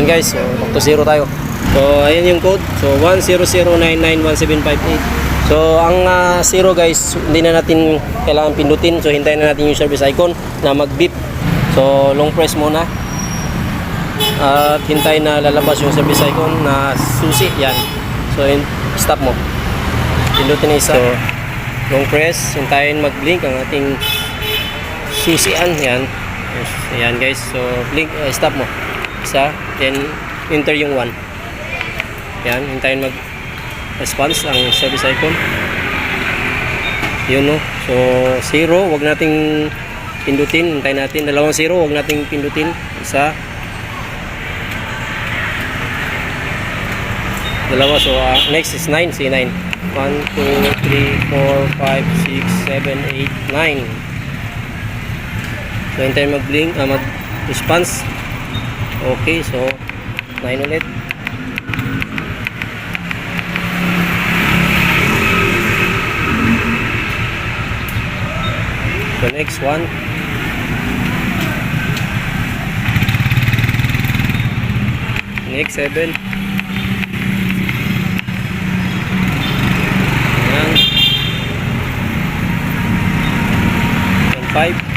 Ayan guys, so back to zero tayo. So ayan yung code. So 100991758. So ang ah, zero guys, hindi na natin kailangan pindutin. So hintayin na natin yung service icon na mag-beep. So long press muna. At hintayin na lalabas yung service icon na susi. Yan. So hin- stop mo. Pindutin na isa. So long press, hintayin mag-blink ang ating susian. Yan. Ayan guys. So blink, eh, stop mo. Isa, then enter yung 1. Yan, hintayin mag response ang service icon. Yun no. So 0, wag nating pindutin. Hintayin natin. Dalawang 0, wag nating pindutin. Isa. Dalawa. So ah, next is 9. Say 9. 1, 2, 3, 4, 5, 6, 7, 8, 9. So hintayin mag-blink, ah, mag-response. Okay, so 9 ulit. The next one. Next 7. Ayan. And 5.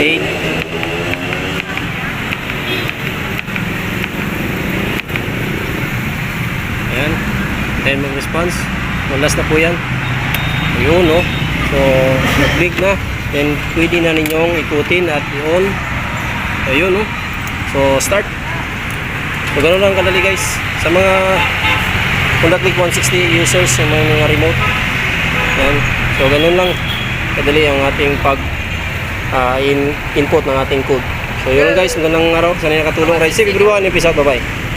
Eight. Ayan. Then mag-response. Malas na po yan. Ayun, no? So, nag-click na. Then, pwede na ninyong ikutin at i-on. Ayun, no? So, start. So, ganun lang kadali, guys. Sa mga Honda Click 160 users sa mga, mga remote. Yan. So, ganun lang kadali ang ating pag ah, in, input ng ating code. So, yun lang guys. Magandang araw. Sana nakatulong. Ride safe everyone. Peace out. Bye-bye.